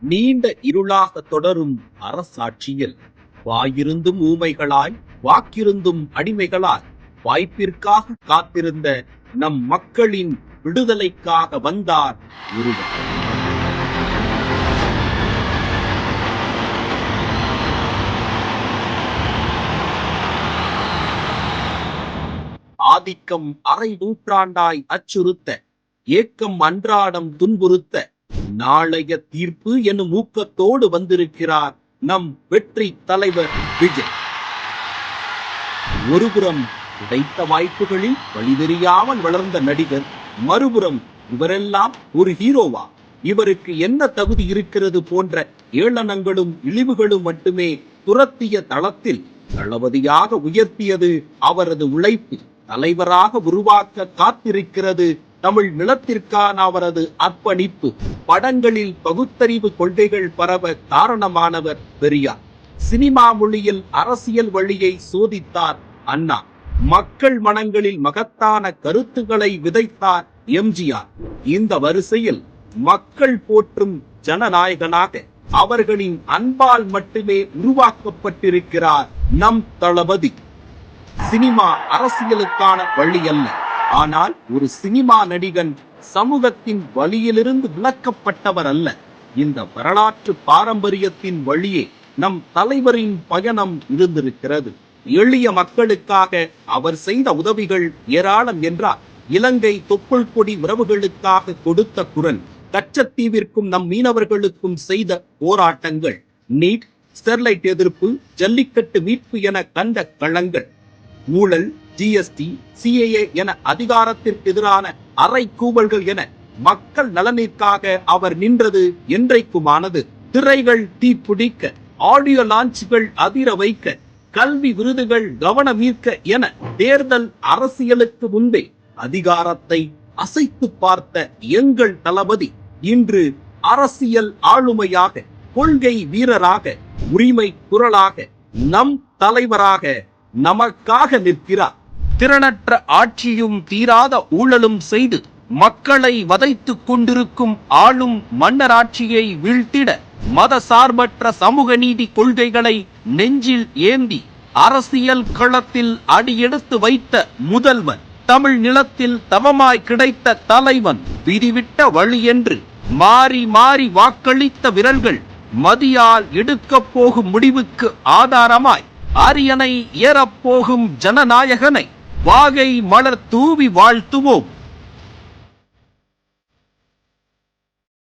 நீண்ட இருளாக தொடரும் அரசாட்சியில். வாயிருந்தும் ஊமைகளாய் வாக்கிருந்தும் அடிமைகளாய் வாய்ப்பிற்காக காத்திருந்த நம் மக்களின் விடுதலைக்காக வந்தார் ஒருவர். ஆதிக்கம் அரை நூற்றாண்டாய் அச்சுறுத்த ஏக்கம் அன்றாடம் துன்புறுத்த நாளைய தீர்ப்பு எனும் ஊக்கத்தோடு வந்திருக்கிறார். நம் வெற்றி தலைவர் விஜய். ஒருபுறம் கிடைத்த வாய்ப்புகளில் வழிதெரியாமல் வளர்ந்த நடிகர் மறுபுறம் இவரெல்லாம் ஒரு ஹீரோவா? இவருக்கு என்ன தகுதி இருக்கிறது போன்ற ஏளனங்களும் இழிவுகளும் மட்டுமே துரத்திய தளத்தில் தளபதியாக உயர்த்தியது அவரது உழைப்பு தலைவராக உருவாக்க காத்திருக்கிறது தமிழ் நிலத்திற்கான அவரது அர்ப்பணிப்பு. படங்களில் பகுத்தறிவு கொள்கைகள் பரவ காரணமானவர் பெரியார். சினிமா மொழியில் அரசியல் வழியை சோதித்தார் அண்ணா. மக்கள் மனங்களில் மகத்தான கருத்துக்களை விதைத்தார் எம்ஜிஆர். இந்த வரிசையில் மக்கள் போற்றும் ஜனநாயகனாக அவர்களின் அன்பால் மட்டுமே உருவாக்கப்பட்டிருக்கிறார் நம் தளபதி. சினிமா அரசியலுக்கான வழி அல்ல. ஆனால் ஒரு சினிமா நடிகன் சமூகத்தின் வழியிலிருந்து விளக்கப்பட்டவர் அல்ல. இந்த வரலாற்று பாரம்பரியத்தின் வழியே நம் தலைவரின் பயணம் இருந்திருக்கிறது. எளிய மக்களுக்காக அவர் செய்த உதவிகள் ஏராளம் என்றார். இலங்கை தொப்புள் கொடி உறவுகளுக்காக கொடுத்த குரல் கச்சத்தீவிற்கும் நம் மீனவர்களுக்கும் செய்த போராட்டங்கள் நீட் ஸ்டெர்லைட் எதிர்ப்பு ஜல்லிக்கட்டு மீட்பு என கண்ட களங்கள் ஊழல் ஜிஎஸ்டி சிஏஏ என அதிகாரத்திற்கு எதிரான அறை கூவல்கள் என மக்கள் நலனிற்காக அவர் நின்றது என்றைக்குமானது. திரைகள் தீப்பிடிக்க ஆடியோ லான்ச்சுகள் அதிர வைக்க கல்வி விருதுகள் கவனம் ஈர்க்க என தேர்தல் அரசியலுக்கு முன்பே அதிகாரத்தை அசைத்து பார்த்த எங்கள் தளபதி இன்று அரசியல் ஆளுமையாக கொள்கை வீரராக உரிமை குரலாக நம் தலைவராக நமக்காக நிற்கிறார். திறனற்ற ஆட்சியும் தீராத ஊழலும் செய்து மக்களை வதைத்துக் கொண்டிருக்கும் ஆளும் மன்னராட்சியை வீழ்த்திட மத சார்பற்ற சமூக நீதி கொள்கைகளை நெஞ்சில் ஏந்தி அரசியல் களத்தில் அடியெடுத்து வைத்த முதல்வன் தமிழ் நிலத்தில் தவமாய் கிடைத்த தலைவன் விதிவிட்ட வழி என்று மாறி மாறி வாக்களித்த விரல்கள் மதியால் எடுக்கப் போகும் முடிவுக்கு ஆதாரமாய் அரியணை ஏறப்போகும் ஜனநாயகனை வாகை மலர் தூவி வாழ்த்துவோம்.